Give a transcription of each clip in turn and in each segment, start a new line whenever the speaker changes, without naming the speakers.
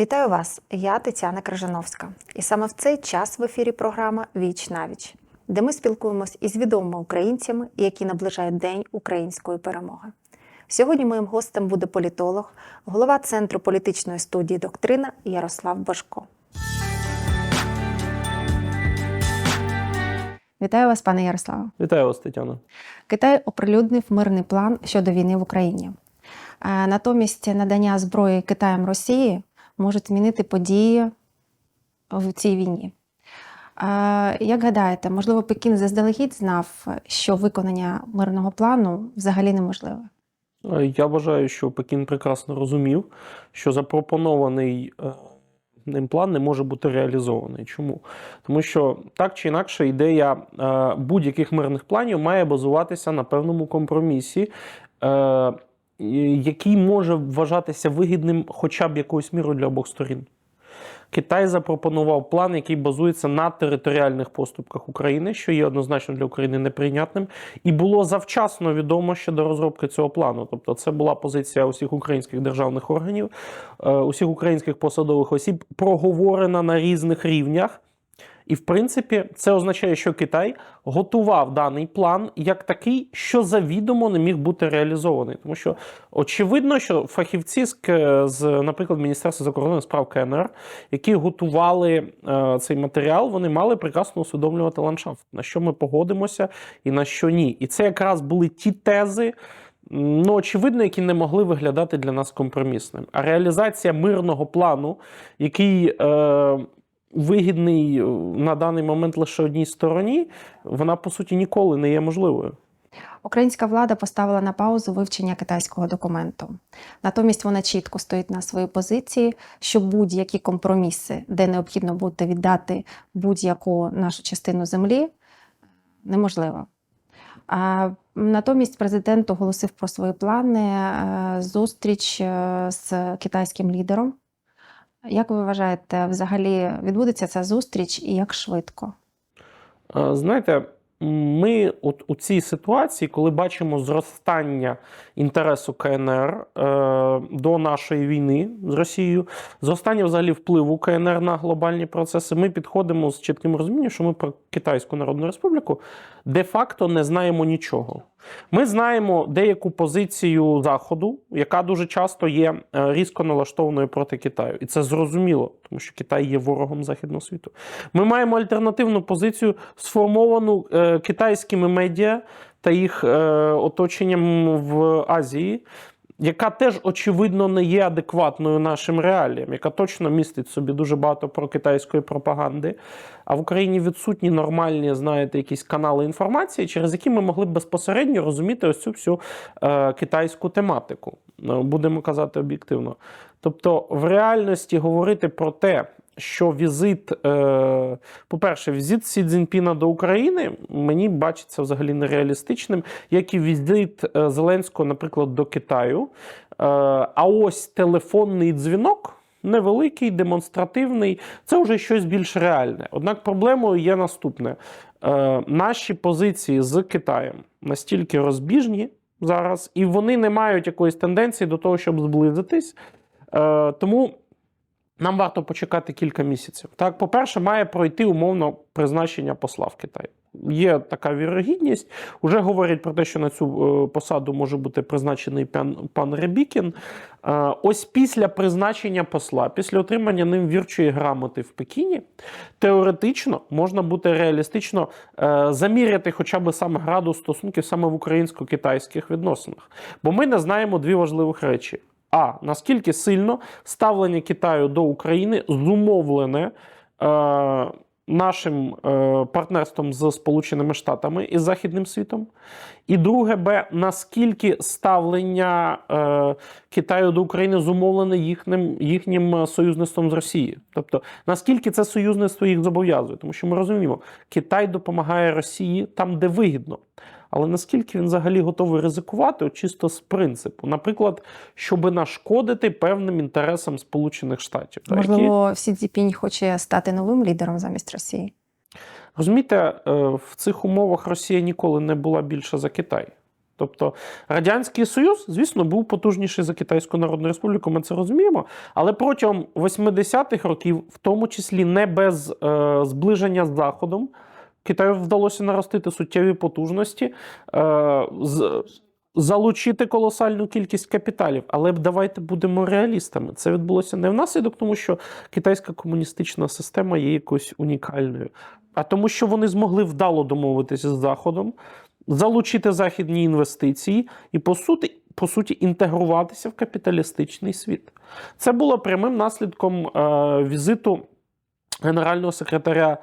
Вітаю вас! Я Тетяна Крижановська. І саме в цей час в ефірі програма Віч на віч, де ми спілкуємось із відомими українцями, які наближають День української перемоги. Сьогодні моїм гостем буде політолог, голова Центру політичної студії Доктрина Ярослав Башко. Вітаю вас, пане Ярославе.
Вітаю вас, Тетяно.
Китай оприлюднив мирний план щодо війни в Україні. Е, Натомість надання зброї Китаєм Росії можуть змінити події в цій війні. Е, Як гадаєте, можливо, Пекін заздалегідь знав, що виконання мирного плану взагалі неможливе?
Е, Я вважаю, що Пекін прекрасно розумів, що запропонований е, ним план не може бути реалізований. Чому? Тому що так чи інакше ідея е, будь-яких мирних планів має базуватися на певному компромісі. Е, Який може вважатися вигідним хоча б якоюсь мірою для обох сторін. Китай запропонував план, який базується на територіальних поступках України, що є однозначно для України неприйнятним, і було завчасно відомо ще до розробки цього плану. Тобто, це була позиція усіх українських державних органів, е, усіх українських посадових осіб, проговорена на різних рівнях. І, в принципі, це означає, що Китай готував даний план як такий, що завідомо не міг бути реалізований. Тому що очевидно, що фахівці з, наприклад, Міністерства закордонних справ КНР, які готували е, цей матеріал, вони мали прекрасно усвідомлювати ландшафт, на що ми погодимося і на що ні. І це якраз були ті тези. Ну, очевидно, які не могли виглядати для нас компромісним. А реалізація мирного плану, який е, вигідний е, на даний момент лише одній стороні, вона по суті ніколи не є можливою.
Українська влада поставила на паузу вивчення китайського документу. Натомість вона чітко стоїть на своїй позиції, що будь-які компроміси, де необхідно буде віддати будь-яку нашу частину землі, неможливо. А натомість президент оголосив про свої плани е, зустріч е, з китайським лідером. Як ви вважаєте, взагалі відбудеться ця зустріч і як швидко?
Знаєте, ми от у цій ситуації, коли бачимо зростання інтересу КНР е, до нашої війни з Росією, зростання взагалі впливу КНР на глобальні процеси, ми підходимо з чітким розумінням, що ми про Китайську Народну Республіку де-факто не знаємо нічого. Ми знаємо деяку позицію Заходу, яка дуже часто є е, різко налаштованою проти Китаю. І це зрозуміло, тому що Китай є ворогом Західного світу. Ми маємо альтернативну позицію, сформовану е, китайськими медіа та їх е, оточенням в Азії, яка теж очевидно не є адекватною нашим реаліям, яка точно містить собі дуже багато прокитайської пропаганди. А в Україні відсутні нормальні, знаєте, якісь канали інформації, через які ми могли б безпосередньо розуміти ось цю всю е, китайську тематику. Ну, Будемо казати об'єктивно. Тобто, в реальності говорити про те, що візит, е, по-перше, візит Сі Цзіньпіна до України мені бачиться взагалі нереалістичним, як і візит е, Зеленського, наприклад, до Китаю. Е, а ось телефонний дзвінок. Невеликий, демонстративний, це вже щось більш реальне. Однак проблемою є наступне: е, наші позиції з Китаєм настільки розбіжні зараз, і вони не мають якоїсь тенденції до того, щоб зблизитись. Е, тому нам варто почекати кілька місяців. Так, по-перше, має пройти умовно призначення посла в Китай. Є така вірогідність. Уже говорять про те, що на цю е, посаду може бути призначений пан, пан Ребікін. Е, Ось після призначення посла, після отримання ним вірчої грамоти в Пекіні, теоретично можна бути реалістично е, заміряти хоча б саме градус стосунків саме в українсько-китайських відносинах. Бо ми не знаємо дві важливих речі. А наскільки сильно ставлення Китаю до України зумовлене е, нашим е, партнерством з Сполученими Штатами і Західним світом? І друге, Б, наскільки ставлення е, Китаю до України зумовлене їхнім, їхнім е, союзництвом з Росією? Тобто, наскільки це союзництво їх зобов'язує? Тому що ми розуміємо, Китай допомагає Росії там, де вигідно. Але наскільки він взагалі готовий ризикувати от чисто з принципу, наприклад, щоб нашкодити певним інтересам Сполучених Штатів, та, які-
Можливо, Сі Цзіпінь хоче стати новим лідером замість Росії.
розумієте, е, в цих умовах Росія ніколи не була більша за Китай. Тобто Радянський Союз, звісно, був потужніший за Китайську Народну Республіку, ми це розуміємо. Але протягом 80-х років, в тому числі не без е, зближення з Заходом, Китаю вдалося наростити суттєві потужності, е, залучити колосальну кількість капіталів. Але давайте будемо реалістами. Це відбулося не внаслідок, тому що китайська комуністична система є якоюсь унікальною, а тому, що вони змогли вдало домовитися з Заходом, залучити західні інвестиції і, по суті, по суті, інтегруватися в капіталістичний світ. Це було прямим наслідком е, візиту генерального секретаря.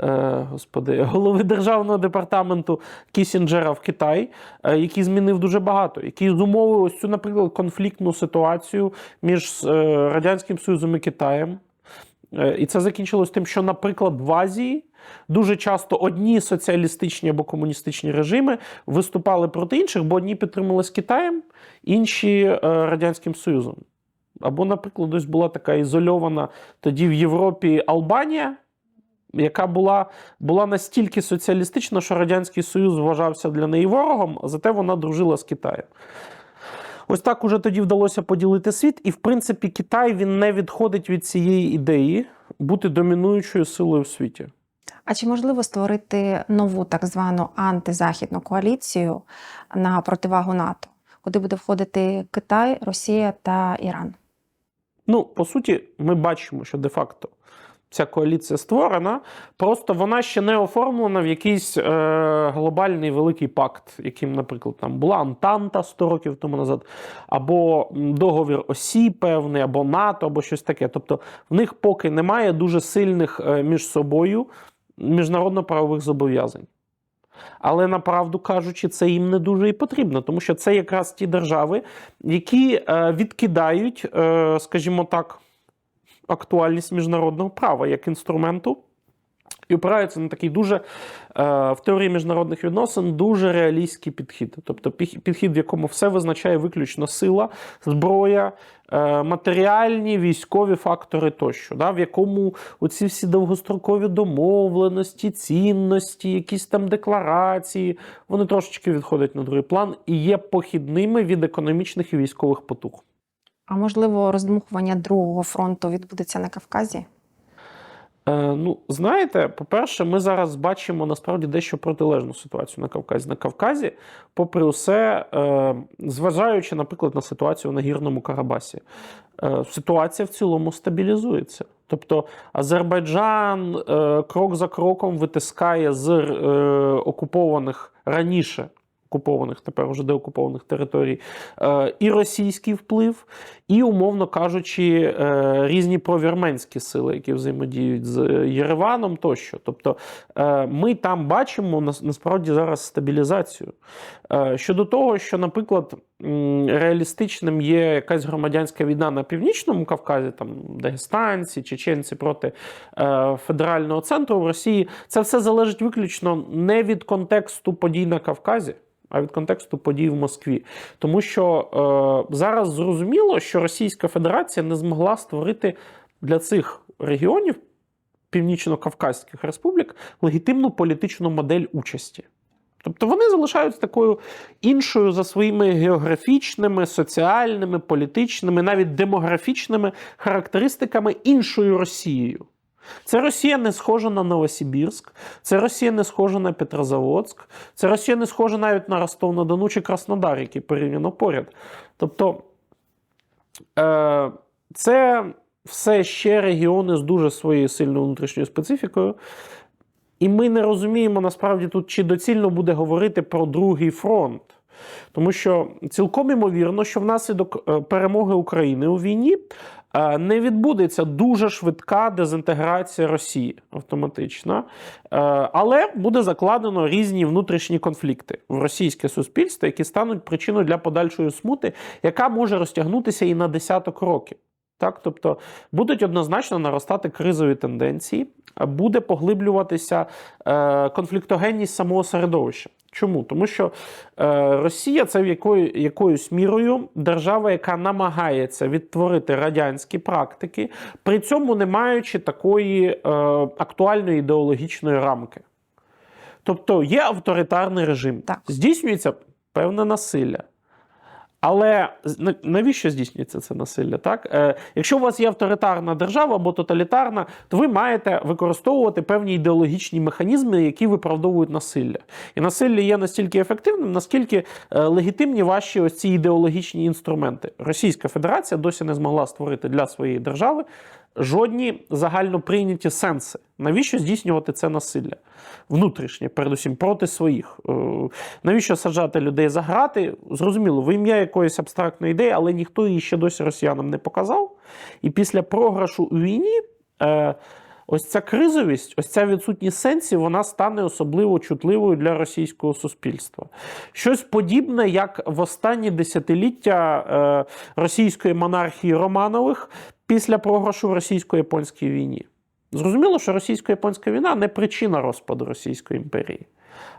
Е, Господи, голови державного департаменту Кісінджера в Китай, е, який змінив дуже багато, який зумовив ось цю, наприклад, конфліктну ситуацію між е, Радянським Союзом і Китаєм. І це закінчилось тим, що, наприклад, в Азії дуже часто одні соціалістичні або комуністичні режими виступали проти інших, бо одні підтримали з Китаєм, інші Радянським Союзом. Або, наприклад, ось була така ізольована тоді в Європі Албанія, яка була, була настільки соціалістична, що Радянський Союз вважався для неї ворогом, а зате вона дружила з Китаєм. Ось так уже тоді вдалося поділити світ, і в принципі Китай він не відходить від цієї ідеї бути домінуючою силою в світі.
А чи можливо створити нову так звану антизахідну коаліцію на противагу НАТО, куди буде входити Китай, Росія та Іран?
Ну, по суті, ми бачимо, що де-факто ця коаліція створена, просто вона ще не оформлена в якийсь е, глобальний великий пакт, яким, наприклад, там була Антанта 100 років тому назад, або договір Осі певний, або НАТО, або щось таке. Тобто в них поки немає дуже сильних е, між собою міжнародно-правових зобов'язань. Але направду кажучи, це їм не дуже і потрібно, тому що це якраз ті держави, які е, відкидають, е, скажімо так, актуальність міжнародного права як інструменту. І опираються на такий дуже е, в теорії міжнародних відносин дуже реалістський підхід. Тобто підхід, в якому все визначає виключно сила, зброя, е, матеріальні, військові фактори тощо, да, в якому оці всі довгострокові домовленості, цінності, якісь там декларації, вони трошечки відходять на другий план і є похідними від економічних і військових потуг.
А можливо, роздмухування другого фронту відбудеться на Кавказі?
Е, ну, знаєте, по-перше, ми зараз бачимо насправді дещо протилежну ситуацію на Кавказі. На Кавказі, попри усе, е, зважаючи, наприклад, на ситуацію на Гірному Карабасі, е, ситуація в цілому стабілізується. Тобто Азербайджан е, крок за кроком витискає з е, окупованих раніше. Окупованих тепер уже деокупованих територій, е, і російський вплив, і, умовно кажучи, е, різні провірменські сили, які взаємодіють з Єреваном тощо. Тобто е, ми там бачимо насправді зараз стабілізацію. Щодо того, що, наприклад, реалістичним є якась громадянська війна на північному Кавказі, там дагестанці, чеченці проти федерального центру в Росії, це все залежить виключно не від контексту подій на Кавказі. А від контексту подій в Москві, тому що е, зараз зрозуміло, що Російська Федерація не змогла створити для цих регіонів північно-кавказьких республік легітимну політичну модель участі. Тобто вони залишаються такою іншою за своїми географічними, соціальними, політичними, навіть демографічними характеристиками іншою Росією. Це Росія не схожа на Новосибірськ, це Росія не схожа на Петрозаводськ, це Росія не схожа навіть на Ростов-на-Дону чи Краснодар, які порівняно поряд. Тобто е, це все ще регіони з дуже своєю сильною внутрішньою специфікою. І ми не розуміємо насправді тут, чи доцільно буде говорити про другий фронт. Тому що цілком імовірно, що внаслідок е, перемоги України у війні не відбудеться дуже швидка дезінтеграція Росії автоматично, Е, але буде закладено різні внутрішні конфлікти в російське суспільство, які стануть причиною для подальшої смути, яка може розтягнутися і на десяток років. Так, тобто будуть однозначно наростати кризові тенденції, буде поглиблюватися е, конфліктогенність самого середовища. Чому? Тому що е, Росія це в якою, якоюсь мірою держава, яка намагається відтворити радянські практики, при цьому не маючи такої е, актуальної ідеологічної рамки. Тобто є авторитарний режим,
Так.
здійснюється певне насилля. Але навіщо здійснюється це насилля? Так? Е, якщо у вас є авторитарна держава або тоталітарна, то ви маєте використовувати певні ідеологічні механізми, які виправдовують насилля. І насилля є настільки ефективним, наскільки е, легітимні ваші ось ці ідеологічні інструменти. Російська Федерація досі не змогла створити для своєї держави жодні загально прийняті сенси. Навіщо здійснювати це насилля? Внутрішнє, передусім, проти своїх. Е, Навіщо саджати людей за грати? Зрозуміло, в ім'я якоїсь абстрактної ідеї, але ніхто її ще досі росіянам не показав. І після програшу у війні. е, Ось ця кризовість, ось ця відсутність сенсів, вона стане особливо чутливою для російського суспільства. Щось подібне, як в останні десятиліття е, російської монархії Романових після програшу в російсько-японській війні. Зрозуміло, що російсько-японська війна не причина розпаду Російської імперії.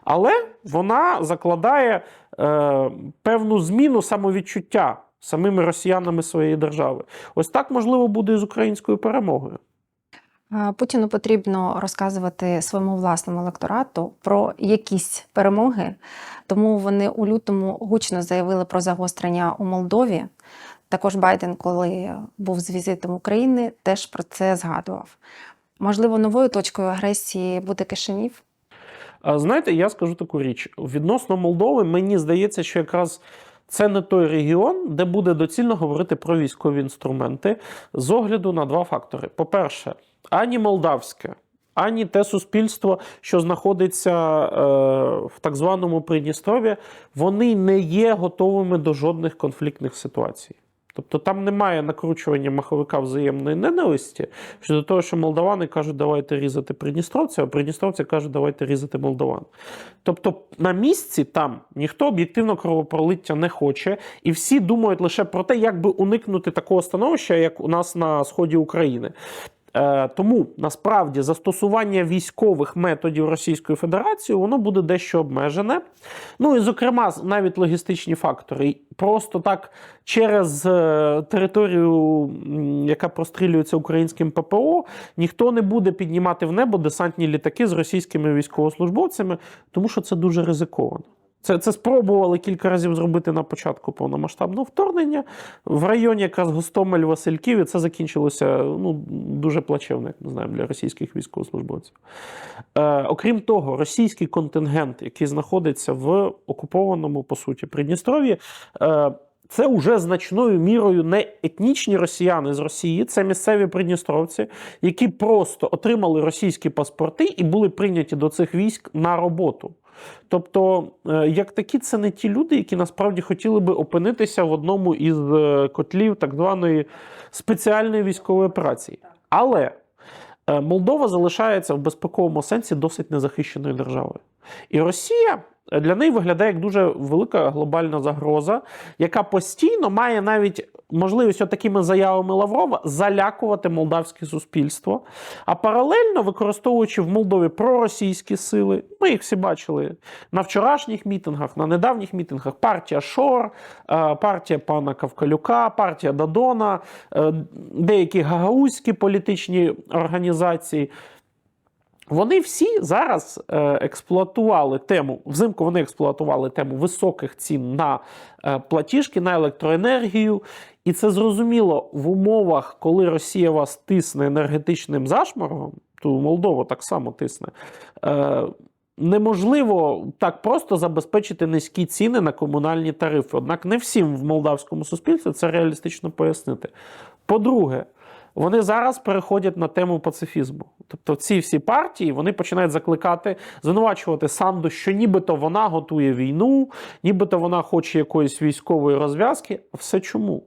Але вона закладає е, певну зміну самовідчуття самими росіянами своєї держави. Ось так можливо буде і з українською перемогою.
Путіну потрібно розказувати своєму власному електорату про якісь перемоги, тому вони у лютому гучно заявили про загострення у Молдові. Також Байден, коли був з візитом України, теж про це згадував. Можливо, новою точкою агресії буде Кишинів?
Знаєте, я скажу таку річ: відносно Молдови, мені здається, що якраз це не той регіон, де буде доцільно говорити про військові інструменти з огляду на два фактори: по-перше, ані молдавське. Ані те суспільство, що знаходиться е, в так званому Придністров'ї, вони не є готовими до жодних конфліктних ситуацій. Тобто там немає накручування маховика взаємної ненависті щодо того, що молдавани кажуть, давайте різати придністровця, а придністровці кажуть, давайте різати молдаван. Тобто на місці там ніхто об'єктивно кровопролиття не хоче, і всі думають лише про те, як би уникнути такого становища, як у нас на сході України. Е, Тому насправді застосування військових методів Російської Федерації воно буде дещо обмежене. Ну і зокрема, навіть логістичні фактори. Просто так через е, територію, яка прострілюється українським ППО, ніхто не буде піднімати в небо десантні літаки з російськими військовослужбовцями, тому що це дуже ризиковано. Це, це спробували кілька разів зробити на початку повномасштабного вторгнення в районі якраз Гостомель, Васильків, і це закінчилося ну, дуже плачевно, як ми знаємо, для російських військовослужбовців. Е, окрім того, російський контингент, який знаходиться в окупованому, по суті, Придністров'ї, е, це вже значною мірою не етнічні росіяни з Росії, це місцеві придністровці, які просто отримали російські паспорти і були прийняті до цих військ на роботу. Тобто, е, як такі, це не ті люди, які насправді хотіли би опинитися в одному із е, котлів так званої спеціальної військової операції. Але е, Молдова залишається в безпековому сенсі досить незахищеною державою. І Росія для неї виглядає як дуже велика глобальна загроза, яка постійно має навіть можливість отакими заявами Лаврова залякувати молдавське суспільство. А паралельно використовуючи в Молдові проросійські сили, ми їх всі бачили на вчорашніх мітингах, на недавніх мітингах. Партія Шор, е, партія пана Кавкалюка, партія Дадона, е, деякі гагаузькі політичні організації. Вони всі зараз е, експлуатували тему. Взимку вони експлуатували тему високих цін на е, платіжки, на електроенергію. І це зрозуміло в умовах, коли Росія вас тисне енергетичним зашморгом, то Молдова так само тисне. Е, Неможливо так просто забезпечити низькі ціни на комунальні тарифи. Однак не всім в молдавському суспільстві це реалістично пояснити. По-друге, вони зараз переходять на тему пацифізму. Тобто, ці всі партії вони починають закликати, звинувачувати Санду, що нібито вона готує війну, нібито вона хоче якоїсь військової розв'язки. Все чому?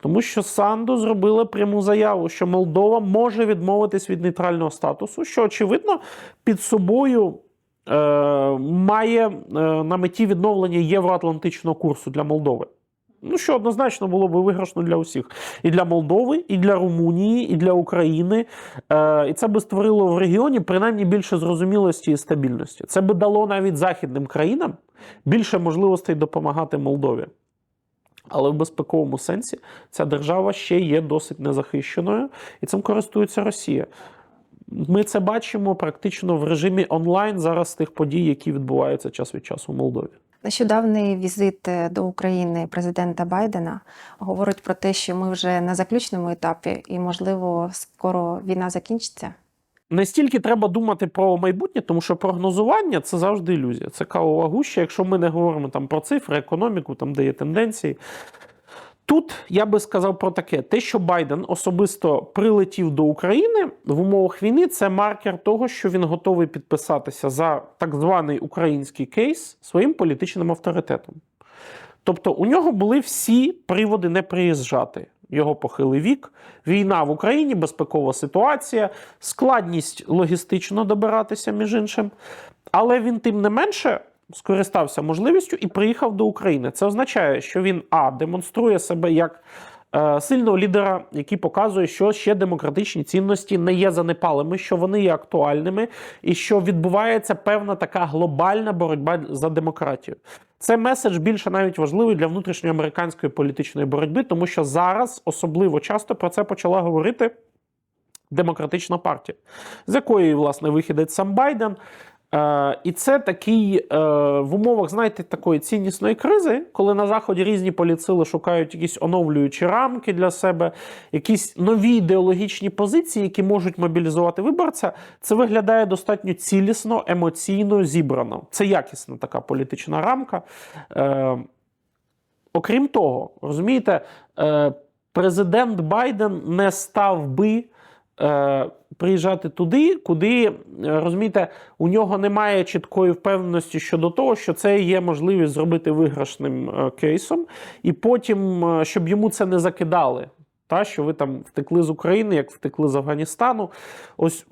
Тому що Санду зробила пряму заяву, що Молдова може відмовитись від нейтрального статусу, що очевидно під собою е, має е, на меті відновлення євроатлантичного курсу для Молдови. Ну, що однозначно було б виграшно для усіх. І для Молдови, і для Румунії, і для України. Е, і це би створило в регіоні принаймні більше зрозумілості і стабільності. Це би дало навіть західним країнам більше можливостей допомагати Молдові. Але в безпековому сенсі ця держава ще є досить незахищеною, і цим користується Росія. Ми це бачимо практично в режимі онлайн зараз тих подій, які відбуваються час від часу в Молдові.
Нещодавний візит е, до України президента Байдена говорить про те, що ми вже на заключному етапі, і, можливо, скоро війна закінчиться.
Не стільки треба думати про майбутнє, тому що прогнозування це завжди ілюзія. Це кавова гуща, якщо ми не говоримо там про цифри, економіку, там де є тенденції. Тут я би сказав про таке: те, що Байден особисто прилетів до України в умовах війни, це маркер того, що він готовий підписатися за так званий український кейс своїм політичним авторитетом. Тобто у нього були всі приводи не приїжджати. Його похилий вік, війна в Україні, безпекова ситуація, складність логістично добиратися, між іншим. Але він, тим не менше, скористався можливістю і приїхав до України. Це означає, що він а демонструє себе як е, сильного лідера, який показує, що ще демократичні цінності не є занепалими, що вони є актуальними, і що відбувається певна така глобальна боротьба за демократію. Це меседж більше навіть важливий для внутрішньоамериканської політичної боротьби, тому що зараз особливо часто про це почала говорити демократична партія, з якої, власне, вихідець сам Байден. Е, і це такий е, в умовах, знаєте, такої ціннісної кризи, коли на заході різні поліцили шукають якісь оновлюючі рамки для себе, якісь нові ідеологічні позиції, які можуть мобілізувати виборця. Це виглядає достатньо цілісно, емоційно зібрано. Це якісна така політична рамка. Е, окрім того, розумієте, президент Байден не став би. Приїжджати туди, куди е, розумієте, у нього немає чіткої впевненості щодо того, що це є можливість зробити виграшним е, кейсом, і потім, е, щоб йому це не закидали. Та, що ви там втекли з України, як втекли з Афганістану. Ось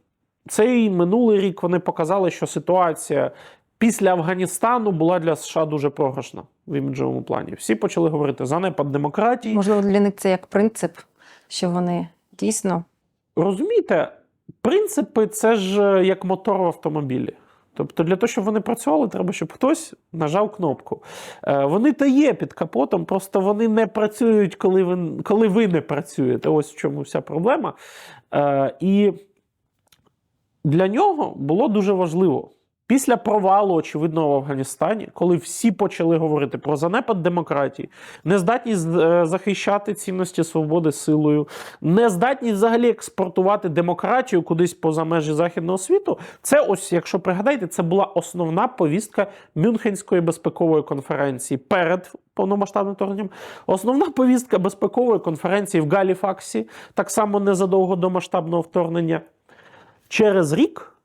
цей минулий рік вони показали, що ситуація після Афганістану була для США дуже програшна в іміджовому плані. Всі почали говорити занепад демократії.
Можливо, для них це як принцип, що вони дійсно
Розумієте, принципи це ж е, як мотор в автомобілі. Тобто, для того, щоб вони працювали, треба, щоб хтось нажав кнопку. Е, Вони та є під капотом, просто вони не працюють, коли ви, коли ви не працюєте. Ось в чому вся проблема. Е, І для нього було дуже важливо. Після провалу, очевидно, в Афганістані, коли всі почали говорити про занепад демократії, нездатність е, захищати цінності свободи силою, нездатність взагалі експортувати демократію кудись поза межі західного світу. Це ось, якщо пригадаєте, це була основна повістка Мюнхенської безпекової конференції перед повномасштабним вторгненням. Основна повістка безпекової конференції в Галіфаксі, так само незадовго до масштабного вторгнення. Через рік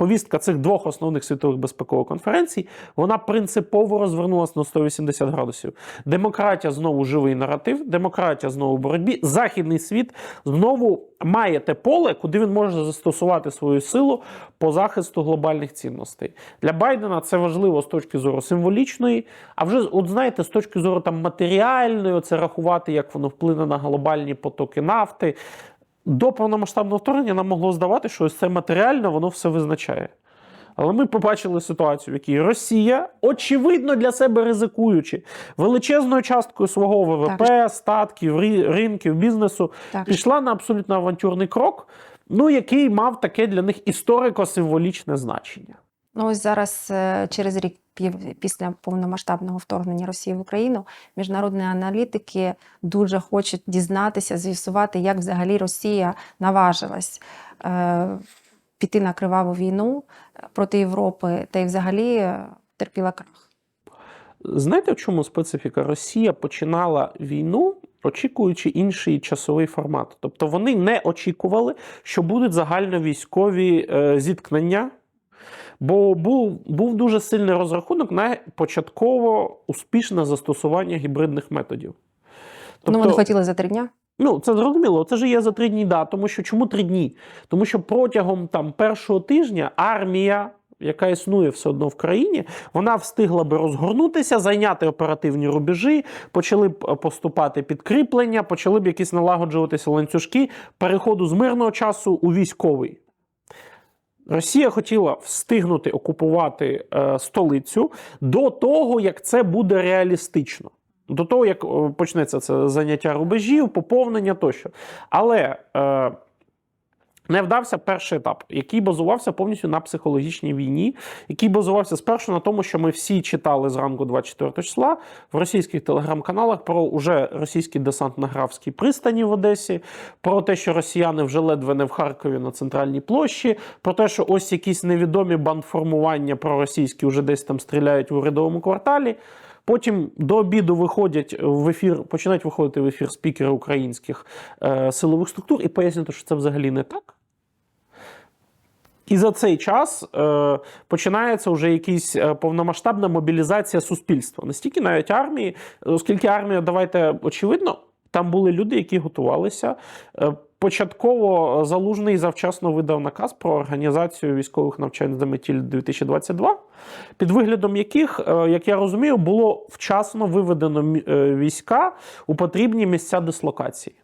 повістка цих двох основних світових безпекових конференцій вона принципово розвернулася на 180 градусів. Демократія знову живий наратив, демократія знову в боротьбі. Західний світ знову має те поле, куди він може застосувати свою силу по захисту глобальних цінностей. Для Байдена це важливо з точки зору символічної, а вже от знаєте, з точки зору там матеріальної, це рахувати, як воно вплине на глобальні потоки нафти. До повномасштабного вторгнення нам могло здавати, що ось це матеріально воно все визначає. Але ми побачили ситуацію, в якій Росія, очевидно, для себе ризикуючи величезною часткою свого ВВП,
Так.
статків, ринків, бізнесу,
так.
пішла на абсолютно авантюрний крок, ну який мав таке для них історико-символічне значення.
Ну, ось зараз, е, через рік після повномасштабного вторгнення Росії в Україну, міжнародні аналітики дуже хочуть дізнатися, з'ясувати, як взагалі Росія наважилась е, піти на криваву війну е, проти Європи та й взагалі е, терпіла крах.
Знаєте, в чому специфіка? Росія починала війну, очікуючи інший часовий формат. Тобто вони не очікували, що будуть загальновійськові зіткнення. Бо був, був дуже сильний розрахунок на початково успішне застосування гібридних методів.
ну, вони хотіли за три дня.
Ну, це зрозуміло, це ж є за три дні, да. Тому що чому три дні? Тому що протягом там першого тижня армія, яка існує все одно в країні, вона встигла би розгорнутися, зайняти оперативні рубежі, почали б е, поступати підкріплення, почали б якісь налагоджуватися ланцюжки переходу з мирного часу у військовий. Росія хотіла встигнути окупувати е, столицю до того, як це буде реалістично. До того, як почнеться це заняття рубежів, поповнення тощо. Але е, Не вдався перший етап, який базувався повністю на психологічній війні, який базувався спершу на тому, що ми всі читали зранку 24 числа в російських телеграм-каналах про уже російський десант на пристані в Одесі, про те, що росіяни вже ледве не в Харкові на центральній площі, про те, що ось якісь невідомі бандформування проросійські вже десь там стріляють в урядовому кварталі. Потім до обіду виходять в ефір, починають виходити в ефір спікери українських е, силових структур і пояснювати, що це взагалі не так. І за цей час е, починається вже якась е, повномасштабна мобілізація суспільства. Не стільки навіть армії, оскільки армія, давайте очевидно, там були люди, які готувалися. Е, Початково Залужний завчасно видав наказ про організацію військових навчань з Деметіль 2022, під виглядом яких, е, як я розумію, було вчасно виведено війська у потрібні місця дислокації.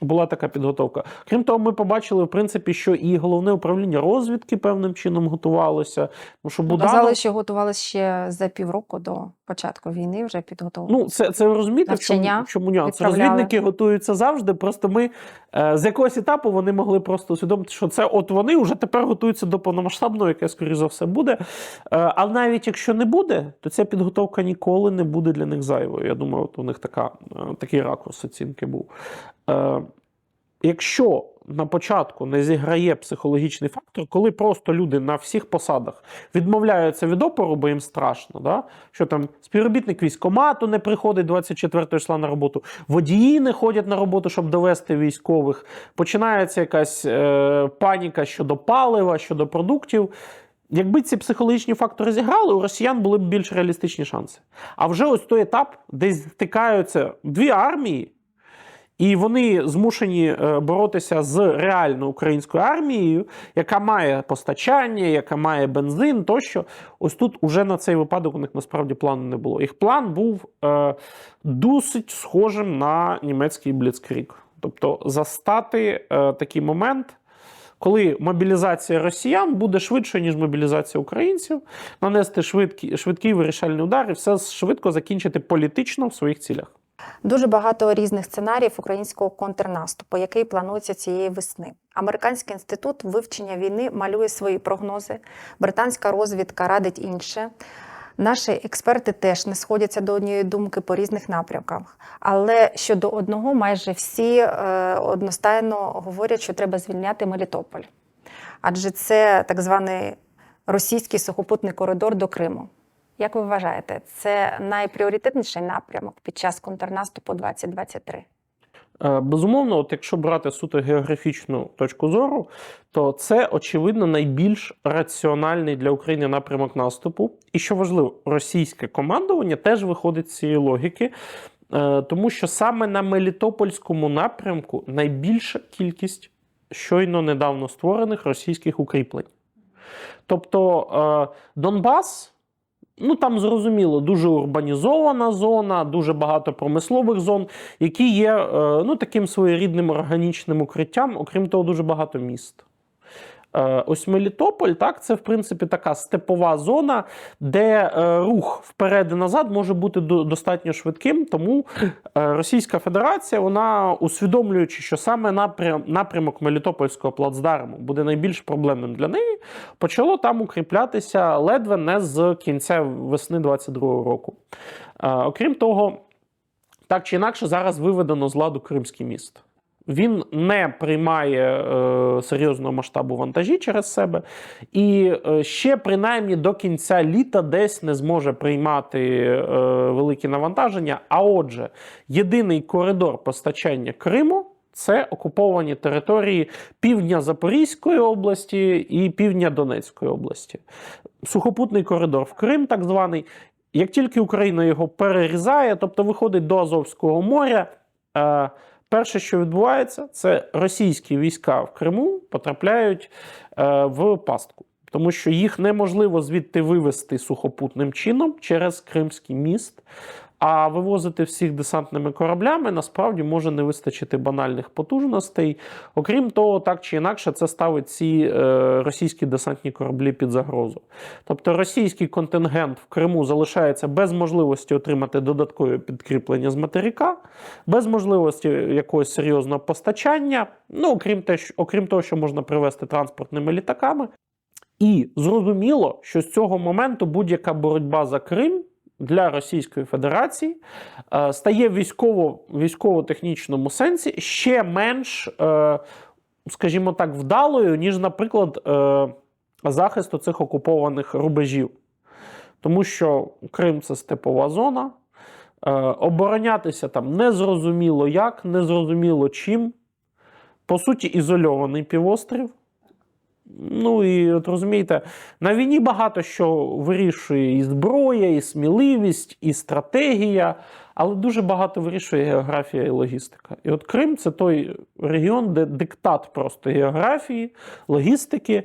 Була така підготовка. Крім того, ми побачили, в принципі, що і головне управління розвідки певним чином готувалося. Тому що Буданов...
Казали, що готувалися ще за півроку до початку війни, вже підготовлені.
Ну, це, це розумієте, в чому,
Навчання
в чому нюанс?
відправляли.
Розвідники готуються завжди. Просто ми е, з якогось етапу вони могли просто усвідомити, що це от вони вже тепер готуються до повномасштабного, яке, скоріш за все, буде. Е, але навіть якщо не буде, то ця підготовка ніколи не буде для них зайвою. Я думаю, от у них така, е, такий ракурс оцінки був. Е, якщо на початку не зіграє психологічний фактор, коли просто люди на всіх посадах відмовляються від опору, бо їм страшно, да? що там співробітник військомату не приходить 24 числа на роботу, водії не ходять на роботу, щоб довести військових, починається якась е, паніка щодо палива, щодо продуктів. Якби ці психологічні фактори зіграли, у росіян були б більш реалістичні шанси. А вже ось той етап, де стикаються дві армії, і вони змушені е, боротися з реально українською армією, яка має постачання, яка має бензин тощо. Ось тут уже на цей випадок у них насправді плану не було. Їх план був е, досить схожим на німецький бліцкрік. Тобто застати е, такий момент. Коли мобілізація росіян буде швидше, ніж мобілізація українців, нанести швидкий, швидкий вирішальний удар і все швидко закінчити політично в своїх цілях.
Дуже багато різних сценаріїв українського контрнаступу, який планується цієї весни. Американський інститут вивчення війни малює свої прогнози. Британська розвідка радить інше. Наші експерти теж не сходяться до однієї думки по різних напрямках. Але щодо одного, майже всі е, одностайно говорять, що треба звільняти Мелітополь. Адже це так званий російський сухопутний коридор до Криму. Як ви вважаєте, це найпріоритетніший напрямок під час контрнаступу 2023?
Е, Безумовно, от якщо брати суто географічну точку зору, то це очевидно найбільш раціональний для України напрямок наступу. І що важливо, російське командування теж виходить з цієї логіки, е, тому що саме на Мелітопольському напрямку найбільша кількість щойно недавно створених російських укріплень. Тобто е, Донбас. Ну там зрозуміло, дуже урбанізована зона, дуже багато промислових зон, які є е, ну, таким своєрідним органічним укриттям, окрім того, дуже багато міст. Е, Ось Мелітополь, так, це в принципі така степова зона, де е, рух вперед і назад може бути достатньо швидким. Тому е, Російська Федерація, вона усвідомлюючи, що саме напрям, напрямок Мелітопольського плацдарму буде найбільш проблемним для неї, почало там укріплятися ледве не з кінця весни 22-го року. Окрім того, так чи інакше, зараз виведено з ладу Кримський міст. Він не приймає е, серйозного масштабу вантажі через себе, і е, ще принаймні до кінця літа десь не зможе приймати е, великі навантаження. А отже, єдиний коридор постачання Криму це окуповані території півдня Запорізької області і півдня Донецької області. Сухопутний коридор в Крим, так званий. Як тільки Україна його перерізає, тобто виходить до Азовського моря. Е, Перше, що відбувається, це російські війська в Криму потрапляють е, в пастку, тому що їх неможливо звідти вивести сухопутним чином через Кримський міст. А вивозити всіх десантними кораблями насправді може не вистачити банальних потужностей. Окрім того, так чи інакше, це ставить ці е, російські десантні кораблі під загрозу. Тобто російський контингент в Криму залишається без можливості отримати додаткові підкріплення з материка, без можливості якогось серйозного постачання. Ну, окрім, те, що, окрім того, що можна привезти транспортними літаками. І зрозуміло, що з цього моменту будь-яка боротьба за Крим для Російської Федерації е, стає військово, військово-технічному сенсі ще менш, е, скажімо так, вдалою, ніж, наприклад, е, захист цих окупованих рубежів. Тому що Крим це степова зона. Оборонятися там незрозуміло як, незрозуміло чим. По суті, ізольований півострів. Ну і от розумієте, на війні багато що вирішує і зброя, і сміливість, і стратегія, але дуже багато вирішує географія і логістика. І от Крим це той регіон, де диктат просто географії, логістики.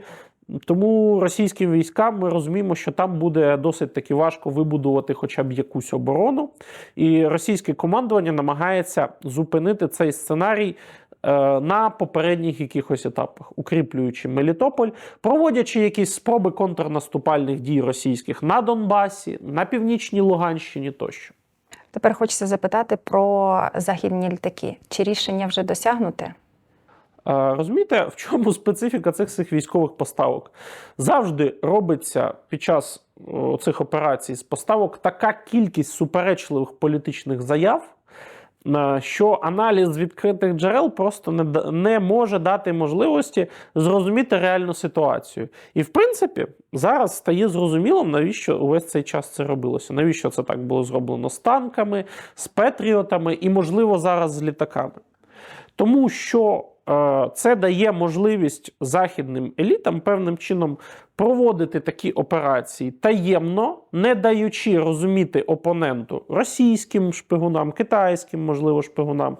Тому російським військам ми розуміємо, що там буде досить таки важко вибудувати хоча б якусь оборону. І російське командування намагається зупинити цей сценарій на попередніх якихось етапах, укріплюючи Мелітополь, проводячи якісь спроби контрнаступальних дій російських на Донбасі, на північній Луганщині тощо.
Тепер хочеться запитати про західні літаки. Чи рішення вже досягнуте?
Е, Розумієте, в чому специфіка цих всіх військових поставок? Завжди робиться під час цих операцій з поставок така кількість суперечливих політичних заяв, е, що аналіз відкритих джерел просто не, не може дати можливості зрозуміти реальну ситуацію. І в принципі, зараз стає зрозумілим, навіщо увесь цей час це робилося. Навіщо це так було зроблено з танками, з петріотами і, можливо, зараз з літаками. Тому що це дає можливість західним елітам певним чином проводити такі операції таємно, не даючи розуміти опоненту російським шпигунам, китайським, можливо, шпигунам,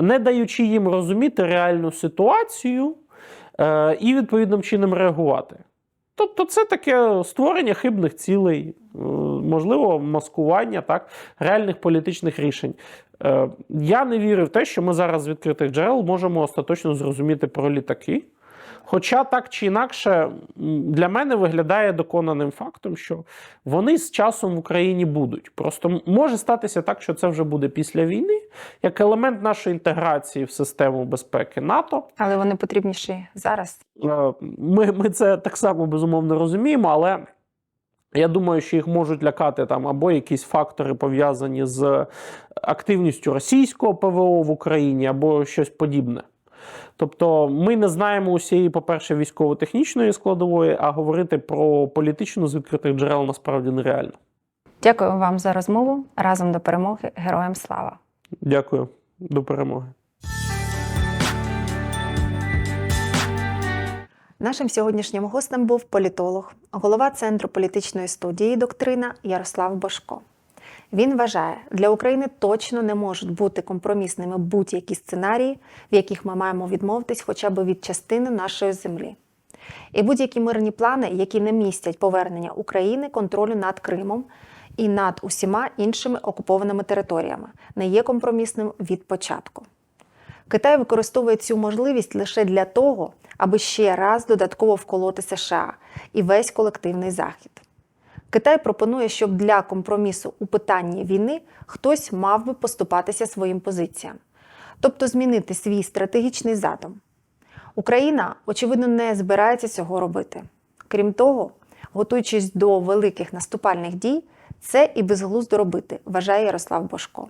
не даючи їм розуміти реальну ситуацію е, і відповідним чином реагувати. Тобто, це таке створення хибних цілей, е, можливо, маскування так, реальних політичних рішень. Е, Я не вірю в те, що ми зараз з відкритих джерел можемо остаточно зрозуміти про літаки. Хоча так чи інакше для мене виглядає доконаним фактом, що вони з часом в Україні будуть. Просто може статися так, що це вже буде після війни, як елемент нашої інтеграції в систему безпеки НАТО.
Але вони потрібніші зараз.
Е, Ми, ми це так само безумовно розуміємо, але я думаю, що їх можуть лякати там або якісь фактори пов'язані з активністю російського ПВО в Україні, або щось подібне. Тобто ми не знаємо усієї, по-перше, військово-технічної складової, а говорити про політичну з відкритих джерел насправді нереально.
Дякую вам за розмову. Разом до перемоги. Героям слава!
Дякую, до перемоги.
Нашим сьогоднішнім гостем був політолог, голова Центру політичної студії Доктрина Ярослав Бошко. Він вважає, для України точно не можуть бути компромісними будь-які сценарії, в яких ми маємо відмовитись хоча б від частини нашої землі. І будь-які мирні плани, які не містять повернення України контролю над Кримом і над усіма іншими окупованими територіями, не є компромісним від початку. Китай використовує цю можливість лише для того, аби ще раз додатково вколоти США і весь колективний захід. Китай пропонує, щоб для компромісу у питанні війни хтось мав би поступатися своїм позиціям, тобто змінити свій стратегічний задум. Україна, очевидно, не збирається цього робити. Крім того, готуючись до великих наступальних дій, це і безглуздо робити, вважає Ярослав Бошко.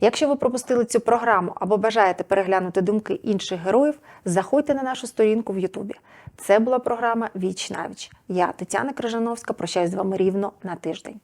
Якщо ви пропустили цю програму або бажаєте переглянути думки інших героїв, заходьте на нашу сторінку в Ютубі. Це була програма Віч навіч. Я Тетяна Крижановська. Прощаюсь з вами рівно на тиждень.